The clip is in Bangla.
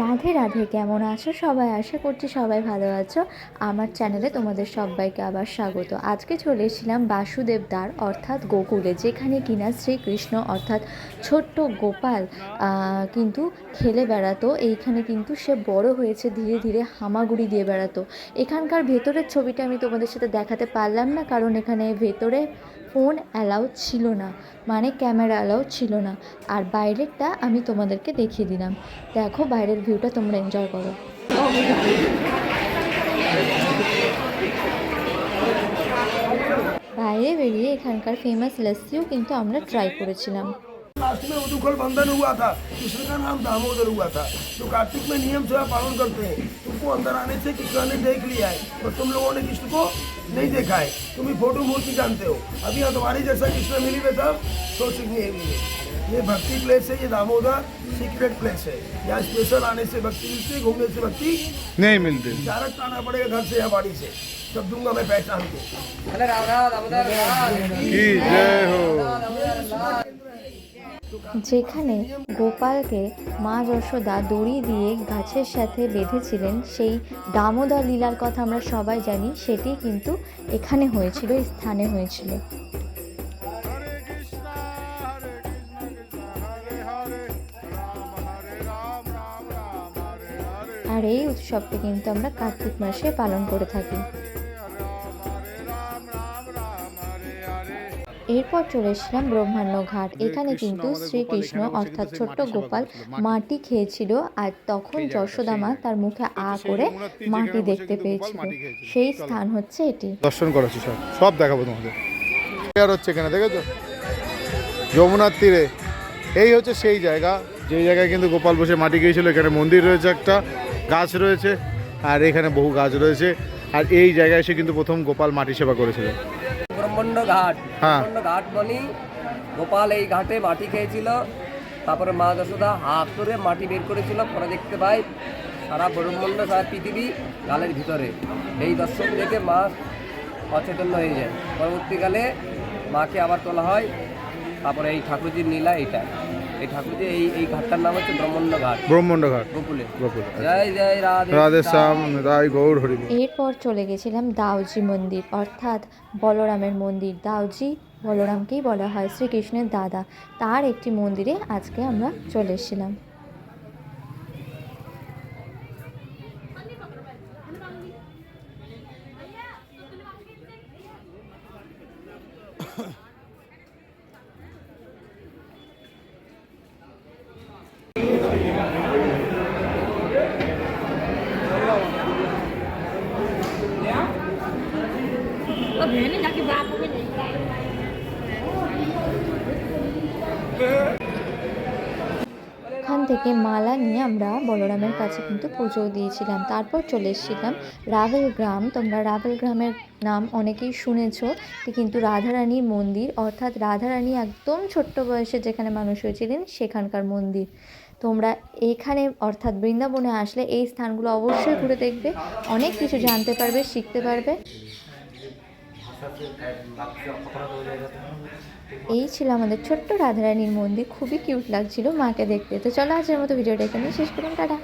রাধে রাধে, কেমন আছো সবাই? আশা করছি সবাই ভালো আছো। আমার চ্যানেলে তোমাদের সবাইকে আবার স্বাগত। আজকে চলে এসেছিলাম বাসুদেব দ্বার, অর্থাৎ গোকুলে, যেখানে কিনা শ্রীকৃষ্ণ, অর্থাৎ ছোট্ট গোপাল কিন্তু খেলে বেড়াতো। এইখানে কিন্তু সে বড় হয়েছে, ধীরে ধীরে হামাগুড়ি দিয়ে বেড়াতো। এখানকার ভেতরের ছবিটা আমি তোমাদের সাথে দেখাতে পারলাম না, কারণ এখানে ভেতরে ফোন অ্যালাউ ছিল না মানে ক্যামেরা অ্যালাউ ছিল না। আর বাইরেরটা আমি তোমাদেরকে দেখিয়ে দিলাম। দেখো, বাইরের ভিউটা তোমরা এনজয় করো বাইরে বেরিয়ে এখানকার ফেমাস লস্যিও কিন্তু আমরা ট্রাই করেছিলাম लास्ट में उदुखल बंधन हुआ था कृष्ण का नाम दामोदर हुआ था तो कार्तिक में नियम से पालन करते हैं तुमको अंदर आने से कृष्ण ने देख लिया है और तुम लोगों ने कृष्ण को नहीं देखा है तुम ही फोटो मूर्ति जानते हो अभी यहाँ तुम्हारी जैसा कृष्ण मिली हुए तब तो सीखने हुई है ये भक्ति प्लेस है ये दामोदर सीक्रेट प्लेस है यहाँ स्पेशल आने से भक्ति मिलती है घूमने से भक्ति नहीं मिलते डायरेक्ट आना पड़ेगा घर से या बाड़ी से तब दूंगा मैं पहचान के की जय हो যেখানে গোপালকে মা যশোদা দড়ি দিয়ে গাছের সাথে বেঁধেছিলেন সেই দামোদর লীলার কথা আমরা সবাই জানি সেটি কিন্তু এখানে হয়েছিল এই স্থানে হয়েছিল আর এই উৎসবটি কিন্তু আমরা কার্তিক মাসে পালন করে থাকি। এরপর চলে এসেছিলাম ব্রহ্মাণ্ড ঘাট। এখানে কিন্তু শ্রীকৃষ্ণ অর্থাৎ ছোট্ট গোপাল মাটি খেয়েছিল আর তখন যশোদামা তার মুখে আ করে মাটি দেখতে পেয়েছিল। সেই স্থান হচ্ছে এটি। দর্শন করেছি সব সব দেখাবো তোমাদের। আর হচ্ছে এখানে দেখেছ? যমুনার তীরে। এই হচ্ছে সেই জায়গা। যেই জায়গায় কিন্তু গোপাল বসে মাটি গিয়েছিল এখানে মন্দির রয়েছে একটা। গাছ রয়েছে আর এখানে বহু গাছ রয়েছে আর এই জায়গায় এসে কিন্তু প্রথম গোপাল মাটি সেবা করেছিল। ব্রহ্মণ্ড ঘাট। হ্যাঁ। ঘাট বলি গোপাল এই ঘাটে মাটি খেয়েছিল তারপরে মা যশোদা হাত করে মাটি বের করেছিল পরে দেখতে পাই সারা ব্রহ্মণ্ড সারা পৃথিবী গালের ভিতরে। এই দর্শন দেখে মা অচেতন হয়ে যায়। পরবর্তীকালে মাকে আবার তোলা হয় তারপরে এই ঠাকুরজির নীলা এইটা। এই এই এই ঘাটটার নাম হচ্ছে ব্রহ্মণ্ড ঘাট ব্রহ্মণ্ড ঘাট গোকুলে গোকুল জয় জয় রাধে রাধে শ্যাম রায় গৌর হরি এরপর চলে গেছিলাম দাউজি মন্দির অর্থাৎ বলরামের মন্দির দাউজি বলরামকেই বলা হয় শ্রীকৃষ্ণের দাদা তার একটি মন্দিরে আজকে আমরা চলে এসেছিলাম ওখান থেকে মালা নিয়ে আমরা বলরামের কাছে কিন্তু পুজো দিয়েছিলাম। তারপর চলে এসেছিলাম রাভেল গ্রাম। তোমরা রাভেল গ্রামের নাম অনেকেই শুনেছো কিন্তু রাধারানীর মন্দির, অর্থাৎ রাধারানী একদম ছোট্ট বয়সে যেখানে মানুষ হয়েছিলেন সেখানকার মন্দির। তোমরা এখানে, অর্থাৎ বৃন্দাবনে আসলে এই স্থানগুলো অবশ্যই ঘুরে দেখবে, অনেক কিছু জানতে পারবে, শিখতে পারবে। এই ছিল আমাদের ছোট্ট রাধারানীর মন্দির। খুবই কিউট লাগছিল মাকে দেখতে। তো চলো আজকের মতো ভিডিওটা এখানে শেষ করুন টাটা।